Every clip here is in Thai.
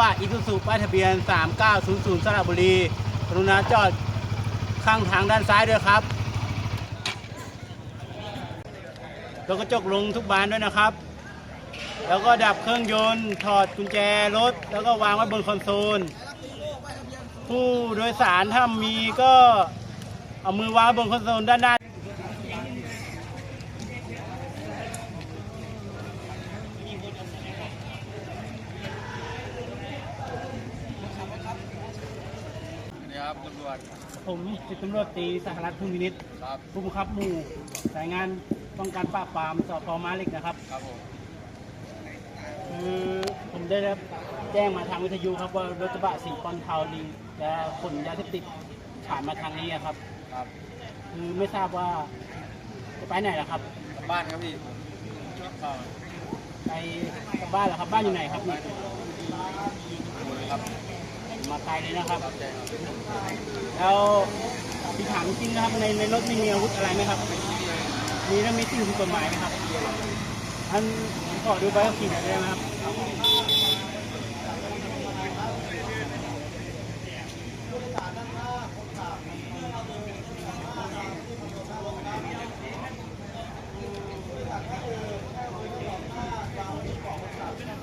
ระบะอีซูซูป้ายทะเบียน 3900 สระบุรี กรุณาจอดข้างทางด้านซ้ายด้วยครับแล้วกระจกลงทุกบานด้วยนะครับ แล้วก็ดับเครื่องยนต์ ถอดกุญแจรถ แล้วก็วางไว้บนคอนโซล ผู้โดยสารถ้ามีก็เอามือวางบนคอนโซลด้านหน้า นี่ ครับตำรวจผมสิบตำรวจตรีสหรัฐภูมินิตครับผู้บังคับหมู่สายงานป้องกันปราบปรามสพมาลิกนะครับครับผมคือผมได้รับแจ้งมาทางวิทยุครับว่ารถกระบะสีปอนเทาลิงและขนยาเสพติดผ่านมาทางนี้อะครับ ครับ คือไม่ทราบว่าจะไปไหนล่ะครับกลับบ้านครับพี่ก็ไปกลับบ้านเหรอครับบ้านอยู่ไหนครับนี่หมดเลยครับ มาตายเลยนะครับครับใช่ครับ แล้วที่ถามจริงนะครับในในรถมีอาวุธอะไรไหมครับ มีแล้วมีสิ่งผิดกฎหมายไหมครับอันขอดูใบขับขี่หน่อยได้ไหมครับ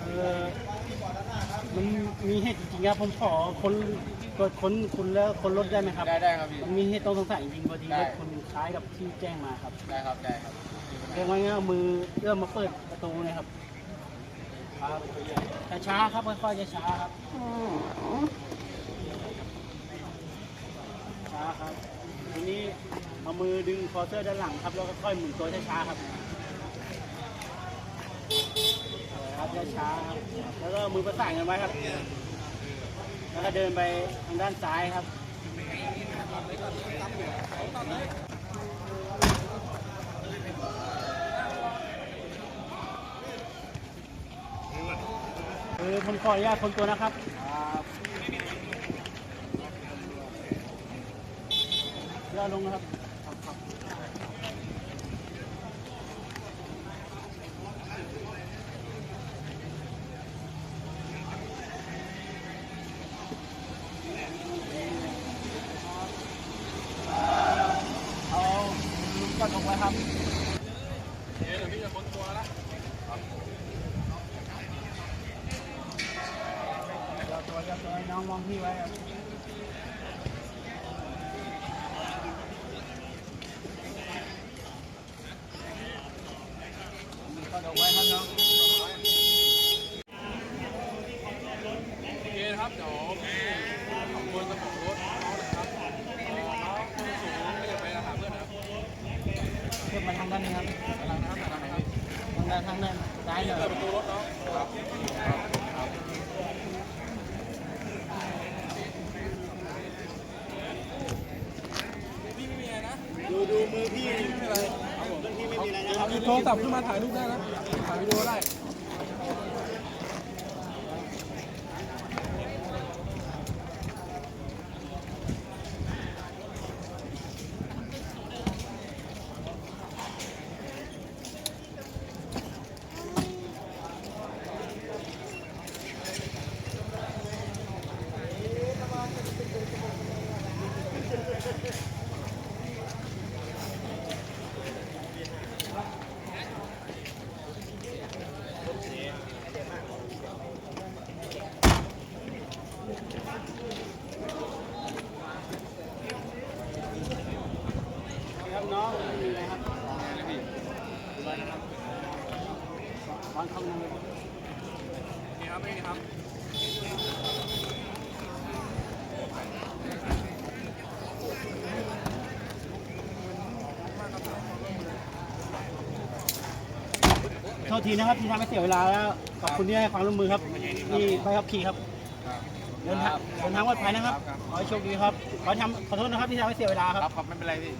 เออมันมี เหตุจริงๆครับผมขอค้นตรวจค้นคุณแล้วค้นรถได้ไหมครับได้ได้ครับพี่ มันมีเหตุต้องสงสัยจริงๆพอดีได้รถคุณคล้ายกับที่แจ้งมาครับได้ครับได้ครับแจ้งว่างั้นเอามือเอื้อมมาเปิดประตูนะครับครับช้าๆครับค่อยๆช้าๆครับช้าครับทีนี้เอามือดึงคอเสื้อด้านหลังครับแล้วก็ค่อยหมุนตัวช้าๆครับครับช้าๆครับแล้วก็มือประสานกันไว้ครับ แล้วก็เดินไปทางด้านซ้ายครับคือผมขออนุญาตคนตัวนะครับย่อลงนะครับ เอา ครับเดี๋ยวพี่จะค้นตัวแล้วตัวจะตัวน้องมองพี่ไว้ครับกดลงไว้ครับน้อง โอเคนะครับเดี๋ยวขอบคุณเจ้าของรถน้องนะครับเอ่อน้องสูงไม่อยากไปหาเพื่อนนะครับ เพิ่มาทางด้านนี้ครับทางด้านทางด้านซ้ายเลยประตูรถเนาะดูดูมือพี่ไม่เป็นไรเพื่อนพี่ไม่มีอะไรนะครับโทรศัพท์ขึ้นมาถ่ายรูปได้นะถ่ายวิดีโอได้ ครับน้องไม่มีอะไรครับ วางข้างในนี่ครับนี่ครับโทษทีนะครับที่ทำให้เสียเวลาแล้วขอบคุณที่ให้ความร่วมมือครับนี่ใบขับขี่ครับเดินทางเดินทางปลอดภัยนะครับขอให้โชคดีครับขอทำขอโทษนะครับที่ทำให้เสียเวลาครับครับไม่เป็นไรพี่